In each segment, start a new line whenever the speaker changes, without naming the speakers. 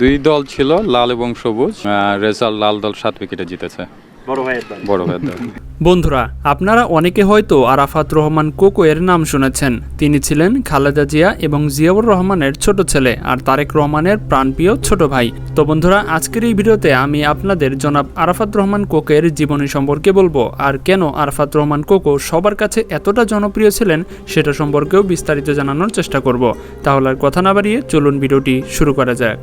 দুই দল ছিল লাল এবং সবুজ। রেজাল্ট লাল দল সাত উইকেটে জিতেছে।
বড় ভাইয়ের
বন্ধুরা আপনারা অনেকে হয়তো আরাফাত রহমান কোকো এর নাম শুনেছেন। তিনি ছিলেন খালেদা জিয়া এবং জিয়াউর রহমানের ছোট ছেলে আর তারেক রহমানের প্রাণপ্রিয় ছোট ভাই। তো বন্ধুরা আজকের এই ভিডিওতে আমি আপনাদের জনাব আরাফাত রহমান কোকের জীবনী সম্পর্কে বলব আর কেন আরাফাত রহমান কোকো সবার কাছে এতটা জনপ্রিয় ছিলেন সেটা সম্পর্কেও বিস্তারিত জানানোর চেষ্টা করব। তাহলে আর কথা না বাড়িয়ে চলুন ভিডিওটি শুরু করা যাক।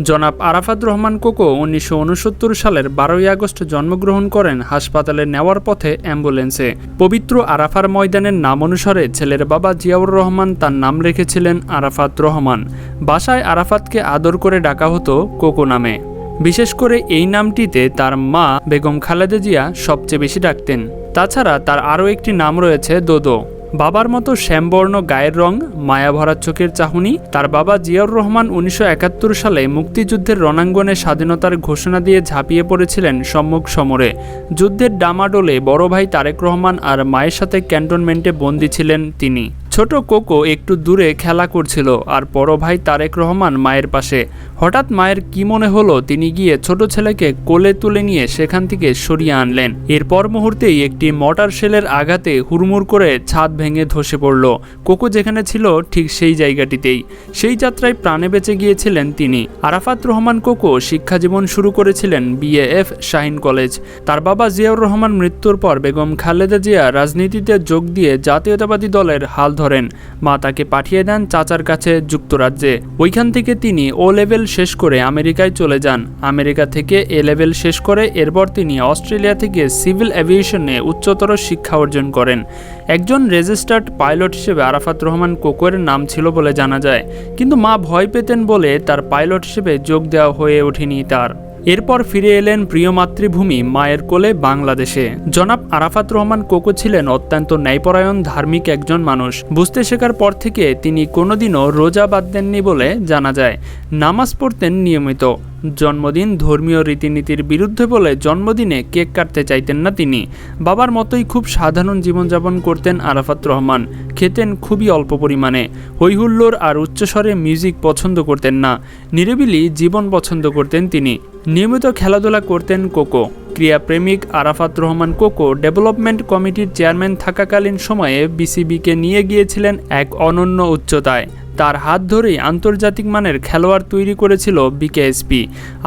জনাব আরাফাত রহমান কোকো উনিশশো উনসত্তর সালের বারোই আগস্ট জন্মগ্রহণ করেন হাসপাতালে নেওয়ার পথে অ্যাম্বুলেন্সে। পবিত্র আরাফার ময়দানের নাম অনুসারে ছেলের বাবা জিয়াউর রহমান তার নাম রেখেছিলেন আরাফাত রহমান। বাসায় আরাফাতকে আদর করে ডাকা হতো কোকো নামে। বিশেষ করে এই নামটিতে তার মা বেগম খালেদা জিয়া সবচেয়ে বেশি ডাকতেন। তাছাড়া তার আরও একটি নাম রয়েছে দোদো। বাবার মতো শ্যামবর্ণ গায়ের রং, মায়াভরা চোখের চাহনি, তার বাবা জিয়াউর রহমান উনিশশো একাত্তর সালে মুক্তিযুদ্ধের রণাঙ্গনে স্বাধীনতার ঘোষণা দিয়ে ঝাঁপিয়ে পড়েছিলেন সম্মুখ সমরে। যুদ্ধের ডামাডোলে বড় ভাই তারেক রহমান আর মায়ের সাথে ক্যান্টনমেন্টে বন্দী ছিলেন তিনি। ছোট কোকো একটু দূরে খেলা করছিল আর বড় ভাই তারেক রহমান মায়ের পাশে। হঠাৎ মায়ের কি মনে হলো, তিনি গিয়ে ছোট ছেলেকে কোলে তুলে নিয়ে সেখান থেকে সরিয়ে আনলেন। এরপর মুহূর্তেই একটি মটার শেলের আঘাতে হুড়মুড় করে ছাদ ভেঙে ধসে পড়ল। কোকো যেখানে ছিল ঠিক সেই জায়গাটিতেই। সেই যাত্রায় প্রাণে বেঁচে গিয়েছিলেন তিনি। আরাফাত রহমান কোকো শিক্ষাজীবন শুরু করেছিলেন বিএএফ শাহিন কলেজ। তার বাবা জিয়াউর রহমান মৃত্যুর পর বেগম খালেদা জিয়া রাজনীতিতে যোগ দিয়ে জাতীয়তাবাদী দলের হাল ধরেন। মা তাকে পাঠিয়ে দেন চাচার কাছে যুক্তরাজ্যে। ওইখান থেকে তিনি ও লেভেল শেষ করে আমেরিকায় চলে যান। আমেরিকা থেকে এ লেভেল শেষ করে এরপর তিনি অস্ট্রেলিয়া থেকে সিভিল অ্যাভিয়েশনে উচ্চতর শিক্ষা অর্জন করেন। একজন রেজিস্টার্ড পাইলট হিসেবে আরাফাত রহমান কোকোয়ের নাম ছিল বলে জানা যায়। কিন্তু মা ভয় পেতেন বলে তার পাইলট হিসেবে যোগ দেওয়া হয়ে ওঠেনি তার। এরপর ফিরে এলেন প্রিয় মাতৃভূমি মায়ের কোলে বাংলাদেশে। জনাব আরাফাত রহমান কোকো ছিলেন অত্যন্ত ন্যায়পরায়ণ, ধার্মিক একজন মানুষ। বুঝতে শেখার পর থেকে তিনি কোনোদিনও রোজা বাদ দেননি বলে জানা যায়। নামাজ পড়তেন নিয়মিত। জন্মদিন ধর্মীয় রীতিনীতির বিরুদ্ধে বলে জন্মদিনে কেক কাটতে চাইতেন না তিনি। বাবার মতোই খুব সাধারণ জীবনযাপন করতেন আরাফাত রহমান। খেতেন খুবই অল্প পরিমাণে। হৈহুল্লোর আর উচ্চস্বরে মিউজিক পছন্দ করতেন না। নিরিবিলি জীবন পছন্দ করতেন তিনি। নিয়মিত খেলাধুলা করতেন কোকো। ক্রীড়াপ্রেমিক আরাফাত রহমান কোকো ডেভেলপমেন্ট কমিটির চেয়ারম্যান থাকাকালীন সময়ে বিসিবিকে নিয়ে গিয়েছিলেন এক অনন্য উচ্চতায়। তার হাত ধরেই আন্তর্জাতিক মানের খেলোয়াড় তৈরি করেছিল বিকেএসপি।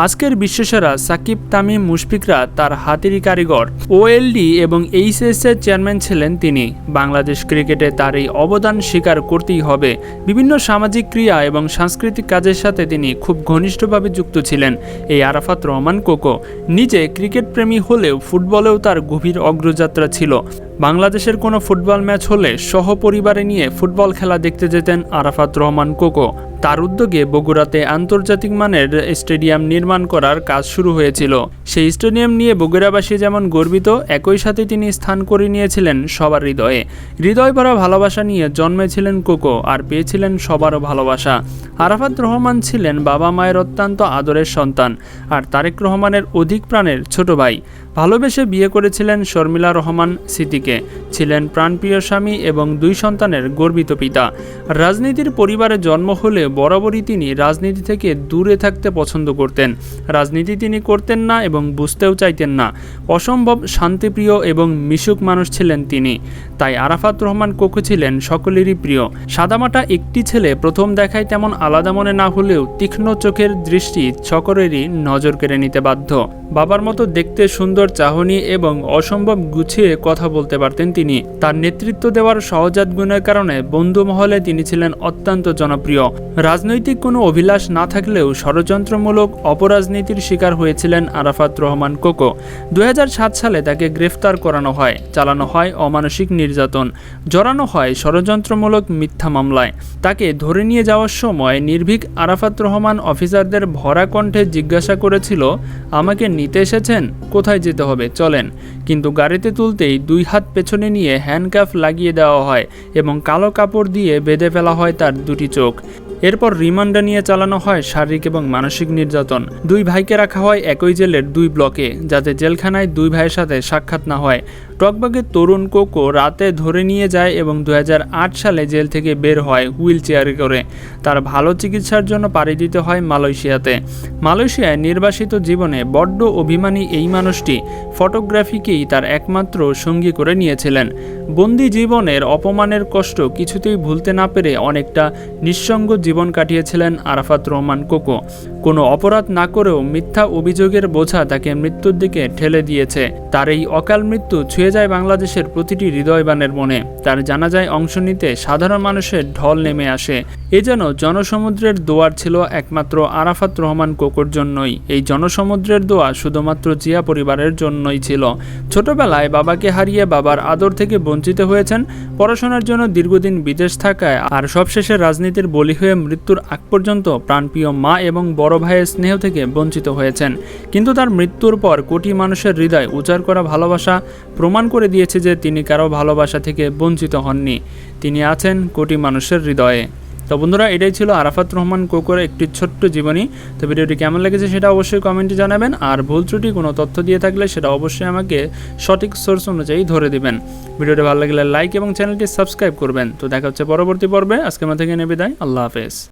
আজকের বিশ্বসেরা সাকিব তামিম মুশফিকরা তার হাতেরই কারিগর। ওএলডি এবং এইচএস এর চেয়ারম্যান ছিলেন তিনি। বাংলাদেশ ক্রিকেটে তার এই অবদান স্বীকার করতেই হবে। বিভিন্ন সামাজিক ক্রিয়া এবং সাংস্কৃতিক কাজের সাথে তিনি খুব ঘনিষ্ঠভাবে যুক্ত ছিলেন। এই আরাফাত রহমান কোকো নিজে ক্রিকেট প্রেমী হলেও ফুটবলেও তার গভীর অগ্রযাত্রা ছিল। বাংলাদেশের কোনো ফুটবল ম্যাচ হলে সহপরিবারে নিয়ে ফুটবল খেলা দেখতে যেতেন আরাফাত রহমান কোকো। তার উদ্যোগে বগুড়াতে আন্তর্জাতিক মানের স্টেডিয়াম নির্মাণ করার কাজ শুরু হয়েছিল। সেই স্টেডিয়াম নিয়ে বগুড়াবাসী যেমন গর্বিত, একই সাথে তিনি স্থান করে নিয়েছিলেন সবার হৃদয়ে। হৃদয় ভরা ভালোবাসা নিয়ে জন্মেছিলেন কোকো আর পেয়েছিলেন সবারও ভালোবাসা। আরাফাত রহমান ছিলেন বাবা মায়ের অত্যন্ত আদরের সন্তান আর তারেক রহমানের অধিক প্রাণের ছোট ভাই। ভালোবেসে বিয়ে করেছিলেন শর্মিলা রহমান স্মৃতিকে ছিলেন প্রাণপ্রিয় স্বামী এবং দুই সন্তানের গর্বিত পিতা। রাজনীতির পরিবারে জন্ম হলে বরাবরই তিনি রাজনীতি থেকে দূরে থাকতে পছন্দ করতেন। রাজনীতি তিনি করতেন না এবং বুঝতেও চাইতেন না। অসম্ভব শান্তিপ্রিয় এবং মিশুক মানুষ ছিলেন তিনি। তাই আরাফাত রহমান কোকু ছিলেন সকলেরই প্রিয়। সাদামাটা একটি ছেলে প্রথম দেখায় তেমন আলাদা মনে না হলেও তীক্ষ্ণ চোখের দৃষ্টি সকলেরই নজর কেড়ে নিতে বাধ্য। বাবার মতো দেখতে সুন্দর চাহনি এবং অসম্ভব গুছিয়ে কথা বলতে পারতেন তিনি। তার নেতৃত্ব দেওয়ার সহজাত গুণের কারণে বন্ধু মহলে তিনি ছিলেন অত্যন্ত জনপ্রিয়। রাজনৈতিক কোনো অভিলাষ না থাকলেও ষড়যন্ত্রমূলক অপরাজনীতির শিকার হয়েছিলেন আরাফাত রহমান কোকো। দুই হাজার সাত সালে তাকে গ্রেফতার করানো হয়, চালানো হয় অমানসিক নির্যাতন, জড়ানো হয় ষড়যন্ত্রমূলক মিথ্যা মামলায়। তাকে ধরে নিয়ে যাওয়ার সময় নির্ভীক আরাফাত রহমান অফিসারদের ভরা কণ্ঠে জিজ্ঞাসা করেছিল, আমাকে নিতে এসেছেন? কোথায় যেতে হবে? চলেন। কিন্তু গাড়িতে তুলতেই দুই হাত পেছনে নিয়ে হ্যান্ডকাফ লাগিয়ে দেওয়া হয় এবং কালো কাপড় দিয়ে বেঁধে ফেলা হয় তার দুটি চোখ। এরপর রিমান্ডে নিয়ে চালানো হয় শারীরিক এবং মানসিক নির্যাতন। দুই ভাইকে রাখা হয় একই জেলের দুই ব্লকে, যাতে জেলখানায় দুই ভাইয়ের সাথে সাক্ষাৎ না হয়। টকবাগের তরুণ কোকো রাতে ধরে নিয়ে যায় এবং দু হাজার আট সালে জেল থেকে বের হয় হুইল চেয়ারে করে। তার ভালো চিকিৎসার জন্য পাড়ি দিতে হয় মালয়েশিয়াতে। মালয়েশিয়ায় নির্বাসিত জীবনে বড্ড অভিমানী এই মানুষটি ফটোগ্রাফিকেই তার একমাত্র সঙ্গী করে নিয়েছিলেন। বন্দি জীবনের অপমানের কষ্ট কিছুতেই ভুলতে না পেরে অনেকটা নিঃসঙ্গ জীবন কাটিয়েছিলেন আরাফাত রহমান কোকো। কোনো অপরাধ না করেও মিথ্যা অভিযোগের বোঝা তাকে মৃত্যুর দিকে ঠেলে দিয়েছে। তার এই অকাল মৃত্যু ছুঁয়ে যায় বাংলাদেশের প্রতিটি হৃদয়বানের মনে। তার জানাজায় অংশ নিতে সাধারণ মানুষের ঢল নেমে আসে। এ যেন জনসমুদ্রের দোয়ার ছিল একমাত্র আরাফাত রহমান কোকোর জন্যই। এই জনসমুদ্রের দোয়া শুধুমাত্র জিয়া পরিবারের জন্যই ছিল। ছোটবেলায় বাবাকে হারিয়ে বাবার আদর থেকে বঞ্চিত হয়েছেন। পড়াশোনার জন্য দীর্ঘদিন বিদেশ থাকায় আর সবশেষে রাজনীতির বলি হয়ে মৃত্যুর আগ পর্যন্ত প্রাণপ্রিয় মা এবং বড় ভাইয়ের স্নেহ থেকে বঞ্চিত হয়েছেন। কিন্তু তার মৃত্যুর পর কোটি মানুষের হৃদয় উজাড় করা ভালোবাসা প্রমাণ করে দিয়েছে যে তিনি কারও ভালোবাসা থেকে বঞ্চিত হননি। তিনি আছেন কোটি মানুষের হৃদয়ে। তো বন্ধুরা, এটাই ছিল আরাফাত রহমান কোকোর একটি ছোট্ট জীবনী। তো ভিডিওটি কেমন লেগেছে সেটা অবশ্যই কমেন্টে জানাবেন। আর ভুল ত্রুটি, কোনো তথ্য দিয়ে থাকলে সেটা অবশ্যই আমাকে সঠিক সোর্স অনুযায়ী ধরে দিবেন। ভিডিওটি ভালো লাগলে লাইক এবং চ্যানেলটি সাবস্ক্রাইব করবেন। তো দেখা হচ্ছে পরবর্তী পর্বে। আজকে মতো থেকে নেবে দেয় আল্লাহ হাফেজ।